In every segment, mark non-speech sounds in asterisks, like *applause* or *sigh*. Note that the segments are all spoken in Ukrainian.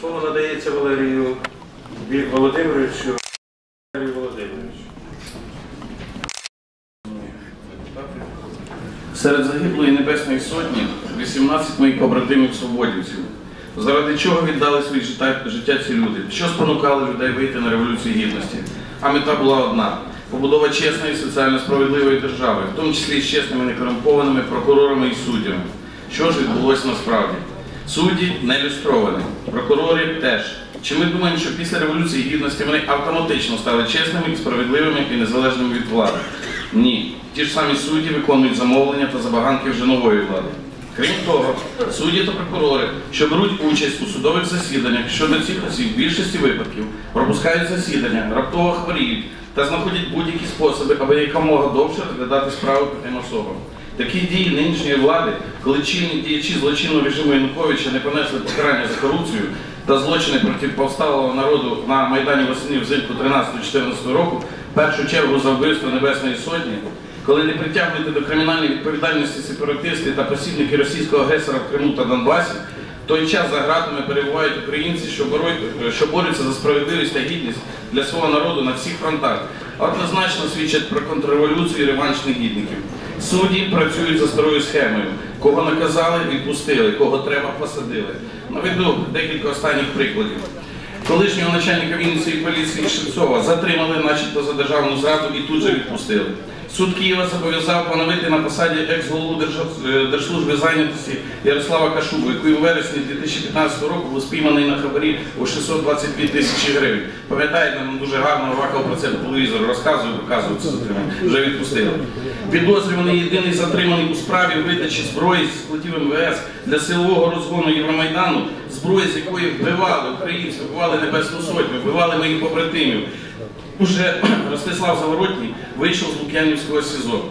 Слово надається Валерію Володимировичу. Валерію Володимировичу. Серед загиблої Небесної Сотні 18 моїх побратимів свободівців. Заради чого віддали свої життя, життя ці люди? Що спонукало людей вийти на революцію гідності? А мета була одна побудова чесної соціально справедливої держави, в тому числі з чесними некорумпованими прокурорами і суддями. Що ж відбулося насправді? Судді не люстровані, прокурори теж. Чи ми думаємо, що після революції гідності вони автоматично стали чесними, справедливими і незалежними від влади? Ні. Ті ж самі судді виконують замовлення та забаганки вже нової влади. Крім того, судді та прокурори, що беруть участь у судових засіданнях щодо цих осіб в більшості випадків пропускають засідання, раптово хворіють та знаходять будь-які способи, аби якомога довше розглядати справи по тим особам. Такі дії нинішньої влади, коли чинні діячі злочинного режиму Януковича не понесли покарання за корупцію та злочини проти повсталого народу на Майдані восени взимку 13-14 року, в першу чергу за вбивство Небесної Сотні, коли не притягнути до кримінальної відповідальності сепаратисти та посібники російського агресора в Криму та Донбасі, в той час за ґратами перебувають українці, що, боро- що борються за справедливість та гідність для свого народу на всіх фронтах, однозначно свідчать про контрреволюцію і реванш негідників. Судді працюють за старою схемою. Кого наказали, відпустили, кого треба, посадили. Наведу декілька останніх прикладів. Колишнього начальника Вінницької поліції Шевцова затримали, начебто за державну зраду, і тут же відпустили. Суд Києва зобов'язав поновити на посаді екс-голову е, Держслужби зайнятості Ярослава Кашубу, який у вересні 2015 року був спійманий на хабарі у 622 тисячі гривень. Пам'ятаєте, нам дуже гарно вакав про це по телевізору розказує, показує це затримання. Вже відпустили. Підозрюваний єдиний затриманий у справі видачі зброї з складів МВС для силового розгону Євромайдану, зброї, з якої вбивали українців, вбивали Небесну Сотню, вбивали моїх побратимів. Уже *clears throat* Ростислав Заворотній вийшов з Лук'янівського СІЗО.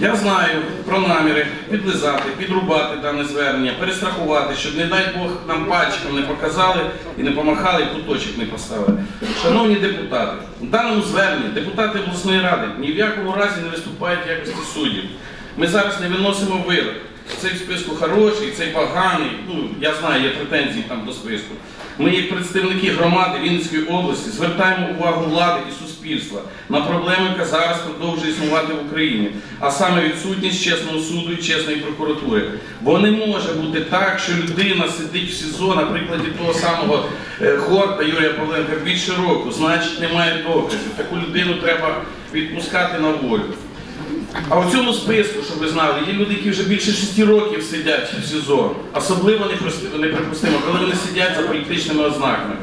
Я знаю про наміри підлизати, підрубати дане звернення, перестрахувати, щоб, не дай Бог, нам пальчиком не показали і не помахали, і куточок не поставили. Шановні депутати, в даному зверненні депутати обласної ради ні в якому разі не виступають в якості суддів. Ми зараз не виносимо вирок. Цей в списку хороший, цей поганий. Ну, я знаю, є претензії там до списку. Ми, як представники громади Вінницької області, звертаємо увагу влади і суспільства на проблеми, яка зараз продовжує існувати в Україні, а саме відсутність чесного суду і чесної прокуратури. Бо не може бути так, що людина сидить в СІЗО, на прикладі того самого е, Хорта Юрія Павленка більше року, значить немає доказів. Таку людину треба відпускати на волю. А у цьому списку, щоб ви знали, є люди, які вже більше шести років сидять в СІЗО. Особливо неприпустимо, коли вони сидять за політичними ознаками.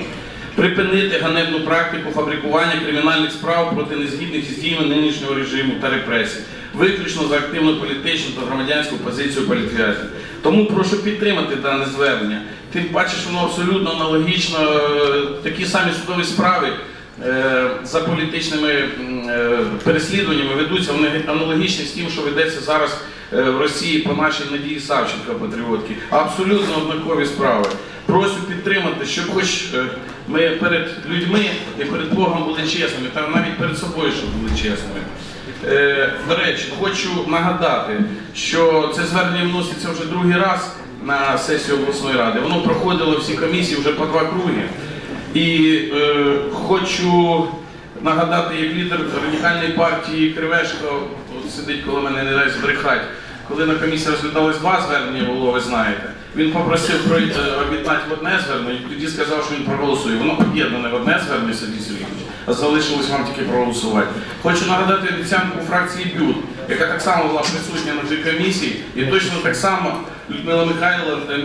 Припинити ганебну практику фабрикування кримінальних справ проти незгідних із діями нинішнього режиму та репресій, виключно за активну політичну та громадянську позицію політв'язнів. Тому прошу підтримати дане звернення. Тим паче, що воно абсолютно аналогічно, е, такі самі судові справи за політичними е, переслідуваннями ведуться вони аналогічні з тим, що ведеться зараз е, в Росії по нашій Надії Савченко патріотки. Абсолютно однакові справи. Прошу підтримати, щоб хоч е, ми перед людьми і перед Богом були чесними, та навіть перед собою, щоб були чесними. Е, До речі, хочу нагадати, що це звернення вноситься вже другий раз на сесію обласної ради. Воно проходило всі комісії вже по два круги. І е, хочу нагадати, як лідер радикальної партії Кривешко сидить коло мене, не дай збрехать. Коли на комісії розглядалось два звернення, було, ви знаєте, він попросив про- е, об'єднати в одне звернення, і тоді сказав, що він проголосує. Воно об'єднане в одне звернення, Сергій Сергійович, а залишилось вам тільки проголосувати. Хочу нагадати обіцянку фракції БЮТ, яка так само була присутня на цій комісії, і точно так само Людмила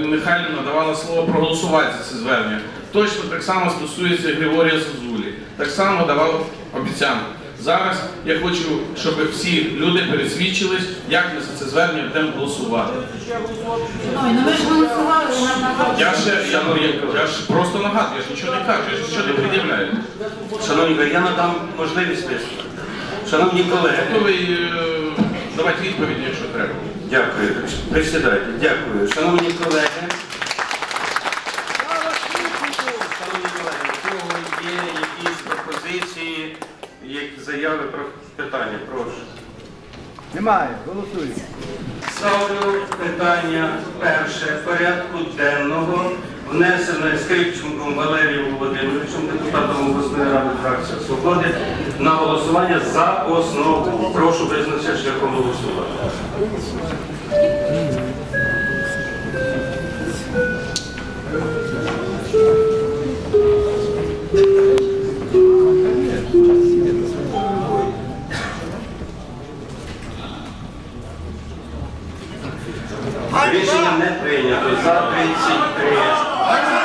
Михайлівна давала слово проголосувати за це звернення. Точно так само стосується Григорія Зозулі. Так само давав обіцянку. Зараз я хочу, щоб всі люди пересвідчились, як ми за це звернення будемо голосувати. Ну. Я ще я, ну, я, я ж просто нагадую, я ж нічого не кажу, я ж нічого не пред'являю. Шановні колеги, я надам можливість виступити. Шановні колеги, Готовий е, давати відповіді, якщо треба. дякую. Присідайте, дякую. Шановні колеги. заяви про питання. Прошу. Немає. Голосуємо. Ставлю питання перше порядку денного, внесене Скрипченком Валерієм Володимировичем, депутатом обласної ради фракції Свободи, на голосування за основу. Прошу визначити шляхом голосування. Рішення не прийнято. За 33.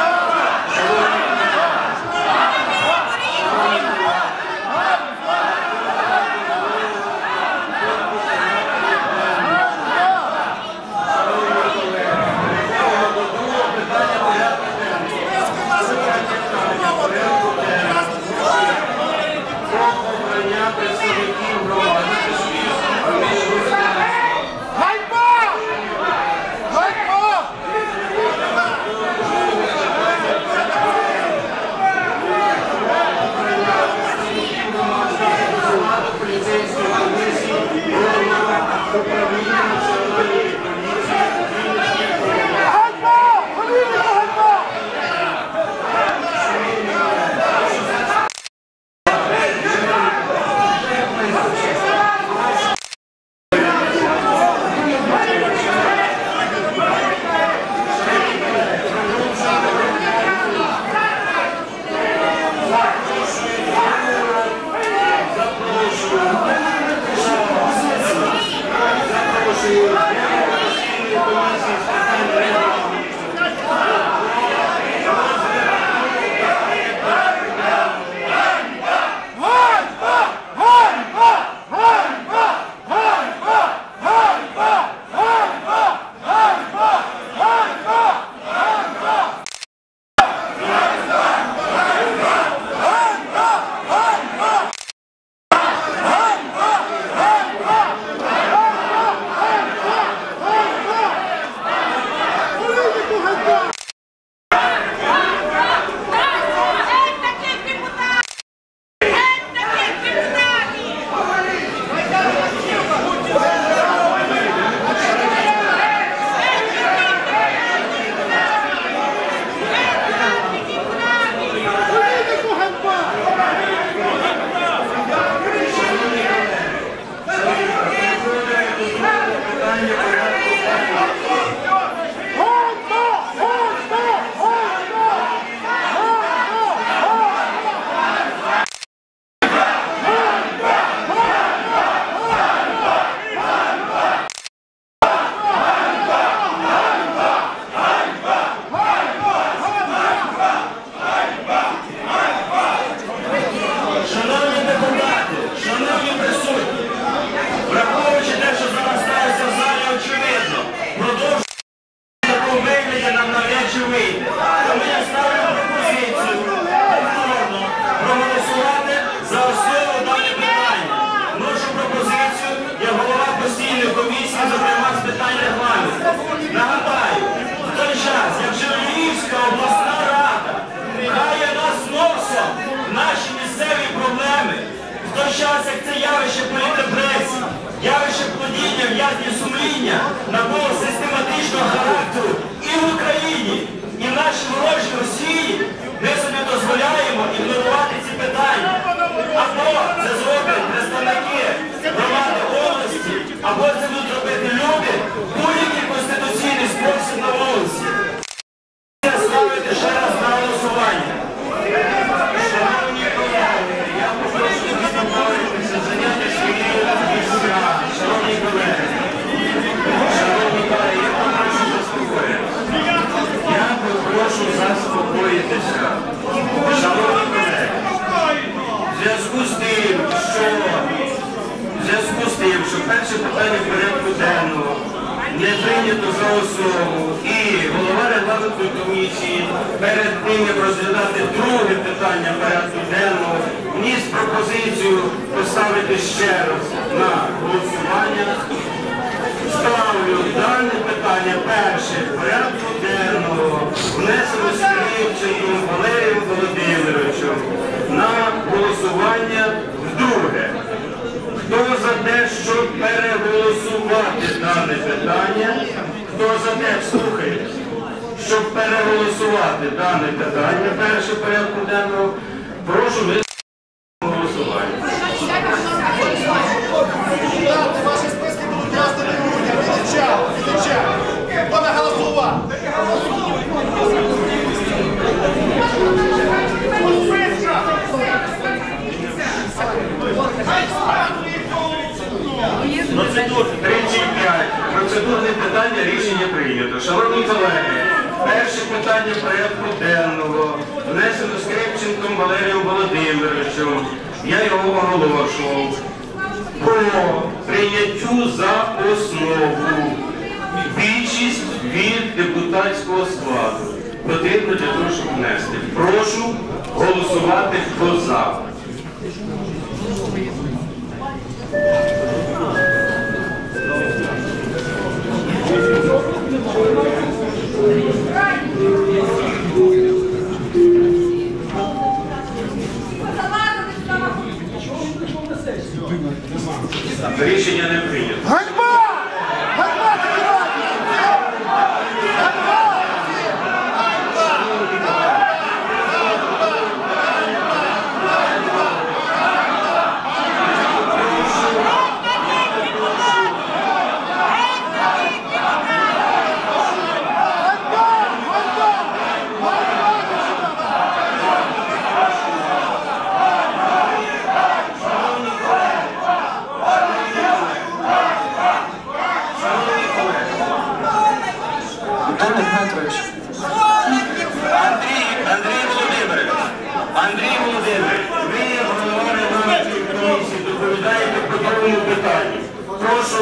повинні розглядати друге питання порядку денного, вніс пропозицію поставити ще раз на голосування. Ставлю. Голосувати дане питання перше порядку денного. Прошу визначити голосування. Ваші списки будуть роздані людям. Відчав, відчав. Хто не голосував? Процедурне питання рішення прийнято. Шановні колеги, перше питання порядку денного внесено Скрипченком Валерієм Володимировичем. Я його оголошував. По прийняттю за основу. Більшість від депутатського складу. Потрібно для того, щоб внести. Прошу голосувати, хто за. Рішення не прийнято. Ганьба! Ганьба депутатів! Ганьба! Ганьба! Ганьба! Андрій, Андрій Володимирович, Андрій Володимирович, ви як голова регламентної комісії доповідаєте по другому питанню.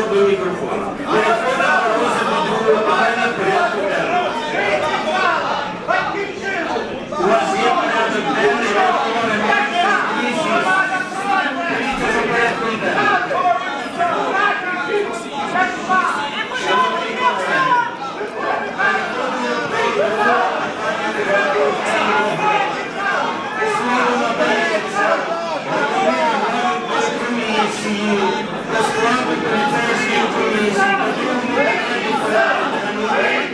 Прошу до мікрофона. Переходимо до розгляду другого питання порядку денного. У вас є порядок денний, ви голова регламентної комісії. Дивіться за порядком денним. комісії, до складу поліцейської комісії, по другому питанню порядку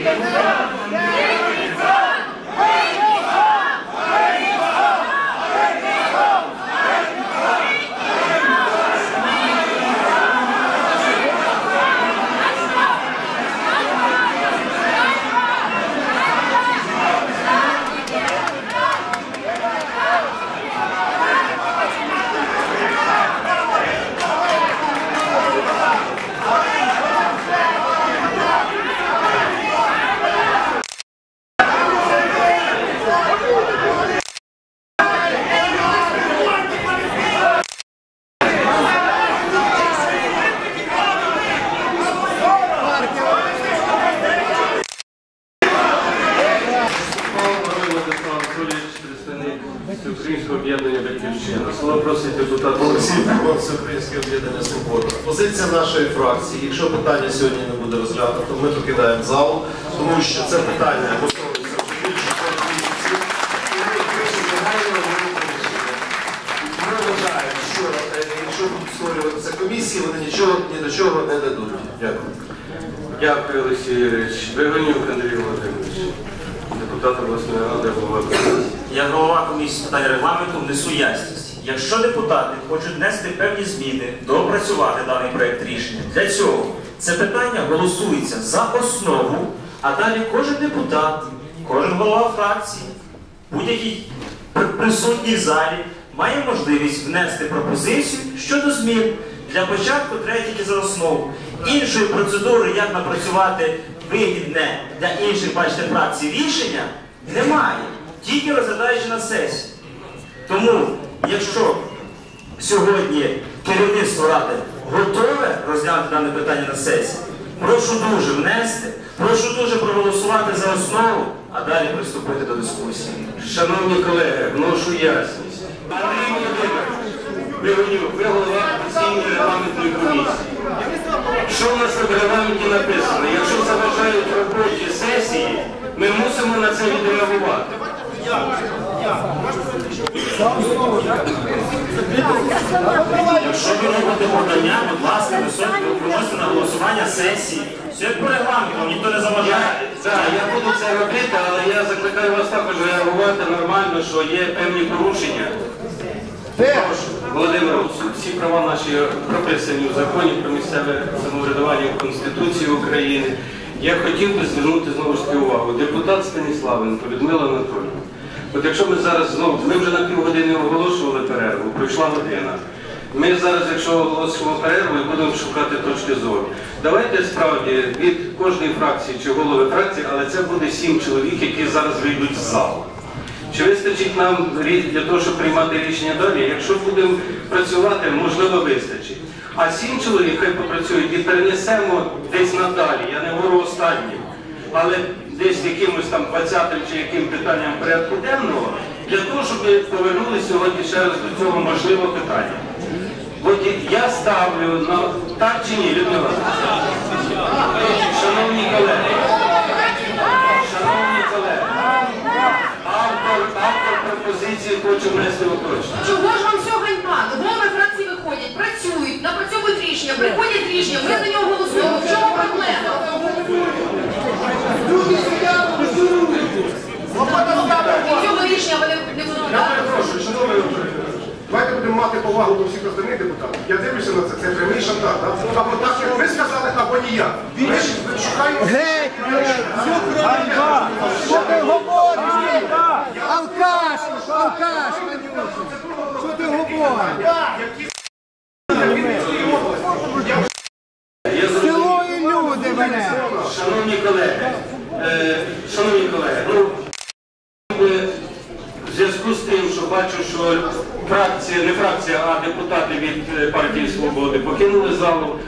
Владислав Анатолійович, представник Українського об'єднання Батьківщина. Слово просить депутат Олексій Фурман, Всеукраїнське об'єднання Свобода. Позиція нашої фракції, якщо питання сьогодні не буде розглянуто, ми покидаємо зал, тому що це питання готується вже більше трьох місяців. Ми вважаємо, що е, якщо будуть створюватися комісії, вони нічого ні до чого не дадуть. Дякую. Дякую, Олексій Юрійович. Вигонюк Андрій Володимирович, депутат обласної ради, голова комісії. Як голова комісії з питань регламенту внесу ясність. Якщо депутати хочуть внести певні зміни, доопрацювати даний проєкт рішення, для цього це питання голосується за основу, а далі кожен депутат, кожен голова фракції, будь-який присутній в залі має можливість внести пропозицію щодо змін. Для початку треба за основу. Іншої процедури, як напрацювати вигідне для інших, бачите, фракцій рішення, немає. Тільки розглядаючи на сесії. Тому, якщо сьогодні керівництво ради готове розглянути дане питання на сесії, прошу дуже внести, прошу дуже проголосувати за основу, а далі приступити до дискусії. Шановні колеги, вношу ясність. Андрій Володимирович, ви голова постійної регламентної комісії. Що в нас в регламенті написано? Якщо заважають роботі сесії, ми мусимо на це відреагувати. Якщо ви робите подання, будь ласка, виносите на голосування сесії. Все по регламенту, ніхто не заважає. Так, я буду це робити, але я закликаю вас також реагувати нормально, що є певні порушення. Володимир, всі права наші прописані в законі про місцеве самоврядування в Конституції України. Я хотів би звернути знову ж таки увагу. Депутат Станіславенко, Людмила Анатолійовна. От якщо ми зараз знову, ми вже на півгодини оголошували перерву, пройшла година. Ми зараз, якщо оголосимо перерву, і будемо шукати точки зору. Давайте справді від кожної фракції чи голови фракції, але це буде сім чоловік, які зараз вийдуть з залу. Чи вистачить нам для того, щоб приймати рішення далі? Якщо будемо працювати, можливо, вистачить. А сім чоловік хай попрацюють і перенесемо десь надалі. Я не говорю останнім, але десь якимось там 20-м чи яким питанням порядку денного, для того, щоб повернули сьогодні ще раз до цього можливого питання. От я ставлю на так чи ні, Людмила? Шановні колеги, шановні колеги, автор, автор пропозиції хоче внести уточнення. Чого ж вам все ганьба? Голови фракції виходять, працюють, напрацьовують рішення, приходять рішення, ми за нього голосуємо. В чому проблема? І цього рішення вони не будуть Я перепрошую, шановний Давайте будемо мати повагу до всіх остальних депутатів. Я дивлюся на це, це прямий шантаж. да? Або так, як ви сказали, або ніяк. Ми ж шукаємо... Геть, Ганьба! Що ти говориш? Алкаш! Алкаш, Що ти говориш? Я зрозумів. Люди мене! Шановні колеги, е, шановні колеги, ну е, зв'язку з тим, що бачу, що фракція, не фракція, а депутати від е, партії Свободи покинули залу.